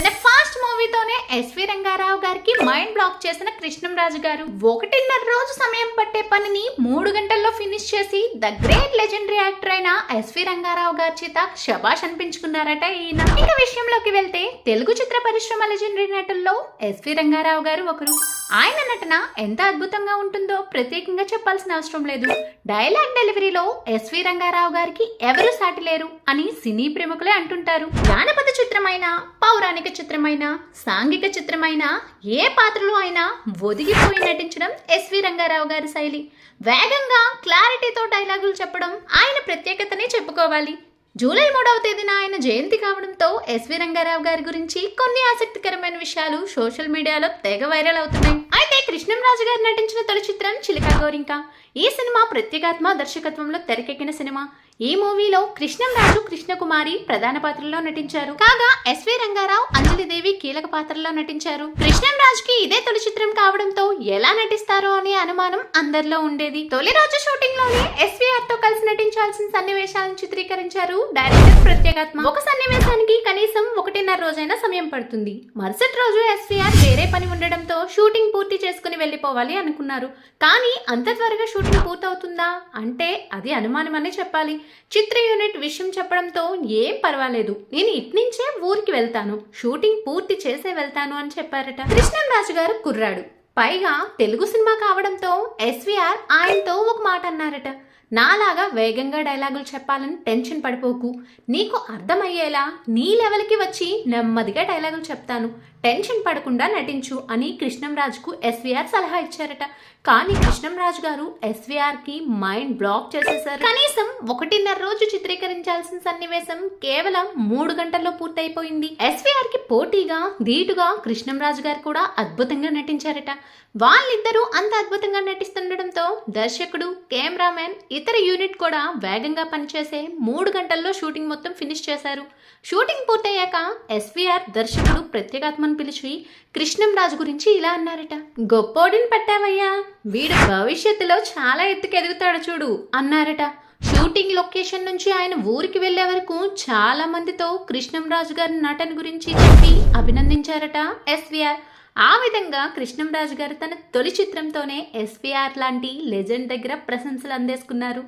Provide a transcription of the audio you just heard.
తన fast మూవీతోనే SV Rangarao గారికి mind block చేసిన కృష్ణంరాజు గారు. ఒకటిన్నర రోజు సమయం పట్టే పనిని మూడు గంటల్లో ఫినిష్ చేసి ద గ్రేట్ లెజెండరీ యాక్టర్ అయిన ఎస్వి రంగారావు గారి చేత శబాష్ అనిపించుకున్నారట ఈయన. ఇక విషయంలోకి వెళ్తే తెలుగు చిత్ర పరిశ్రమ లెజెండరీ నటుల్లో ఎస్వి రంగారావు గారు ఒకరు. ఆయన నటన ఎంత అద్భుతంగా ఉంటుందో ప్రత్యేకంగా చెప్పాల్సిన అవసరం లేదు. డైలాగ్ డెలివరీలో ఎస్వి రంగారావు గారికి ఎవరు సాటి లేరు అని సినీ ప్రముఖులే అంటుంటారు. జానపద చిత్రమైన పౌరాణిక చిత్రమైన సాంఘిక చిత్రమైన ఏ పాత్రలో అయినా ఒదిగిపోయి నటించడం ఎస్వి రంగారావు గారి శైలి. వేగంగా క్లారిటీతో డైలాగులు చెప్పడం ఆయన ప్రత్యేకతనే చెప్పుకోవాలి. జూలై మూడవ తేదీన ఆయన జయంతి కావడంతో ఎస్వి రంగారావు గారి గురించి కొన్ని ఆసక్తికరమైన విషయాలు సోషల్ మీడియాలో తెగ వైరల్ అవుతున్నాయి. అయితే కృష్ణంరాజు గారు నటించిన తొలి చిత్రం చిలక గోరింక. ఈ సినిమా ప్రత్యేకాత్మ దర్శకత్వంలో తెరకెక్కిన సినిమా. ఈ మూవీలో కృష్ణంరాజు కృష్ణకుమారి ప్రధాన పాత్రలో నటించారు. కాగా ఎస్వి రంగారావు అంజలిదేవి కీలక పాత్రలో నటించారు. కృష్ణంరాజుకి ఇదే తొలి చిత్రం కావడంతో ఎలా నటిస్తారో అనే అనుమానం అందరిలో ఉండేది. తొలి రోజు షూటింగ్లోనే ఎస్వీఆర్తో కలిసి నటించాల్సిన సన్నివేశాలను చిత్రీకరించారు డైరెక్టర్ ప్రత్యేకాత్మ ఒక సన్నివేశానికి కనీసం ఒకటిన్నర రోజైనా సమయం పడుతుంది. మరుసటి రోజు ఎస్వీఆర్ వేరే పని ఉండడంతో షూటింగ్ పూర్తి పూర్తి చేసుకుని వెళ్ళిపోవాలి అనుకున్నారు. కానీ అంత త్వరగా షూటింగ్ పూర్తవుతుందా? అంటే అది అనుమానమనే చెప్పాలి. చిత్ర యూనిట్ విషయం చెప్పడంతో ఏం పర్వాలేదు. నేను ఇట్నుంచే ఊరికి వెళ్తాను. షూటింగ్ పూర్తి చేసే వెళ్తాను అని చెప్పారట. కృష్ణంరాజు గారు కుర్రాడు. పైగా తెలుగు సినిమా కావడంతో ఎస్వీఆర్ ఆయనతో ఒక మాట అన్నారట. నాలాగా వేగంగా డైలాగులు చెప్పాలని టెన్షన్ పడిపోకు. నీకు అర్థమయ్యేలా నీ లెవెల్కి వచ్చి నెమ్మదిగా డైలాగులు చెప్తాను. టెన్షన్ పడకుండా నటించు అని కృష్ణంరాజుకు ఎస్వీఆర్ సలహా ఇచ్చారట. కానీ కృష్ణంరాజు గారు ఎస్వీఆర్కి మైండ్ బ్లాక్ చేసేశారు. కనీసం ఒకటిన్నర రోజు చిత్రీకరించాల్సిన సన్నివేశం కేవలం మూడు గంటల్లో పూర్తయిపోయింది. ఎస్విఆర్కి పోటీగా ధీటుగా కృష్ణంరాజు గారు కూడా అద్భుతంగా నటించారట. వాళ్ళిద్దరూ అంత అద్భుతంగా నటిస్తుండడంతో దర్శకుడు కెమెరామెన్ ఇతర యూనిట్ కూడా వేగంగా పనిచేసే మూడు గంటల్లో షూటింగ్ మొత్తం ఫినిష్ చేశారు. షూటింగ్ పూర్తయ్యాక ఎస్వీఆర్ దర్శకుడు ప్రత్యేగాత్మను పిలిచి కృష్ణం రాజు గురించి ఇలా అన్నారట. గొప్పోడిని పట్టావయ్యా వీడు భవిష్యత్తులో చాలా ఎత్తుకు ఎదుగుతాడు చూడు అన్నారట. షూటింగ్ లొకేషన్ నుంచి ఆయన ఊరికి వెళ్ళే వరకు చాలా మందితో కృష్ణంరాజు గారి నటన గురించి చెప్పి అభినందించారట ఎస్వీఆర్. ఆ విధంగా కృష్ణంరాజు గారు తన తొలి చిత్రంతోనే ఎస్పీఆర్ లాంటి లెజెండ్ దగ్గర ప్రశంసలు అందేసుకున్నారు.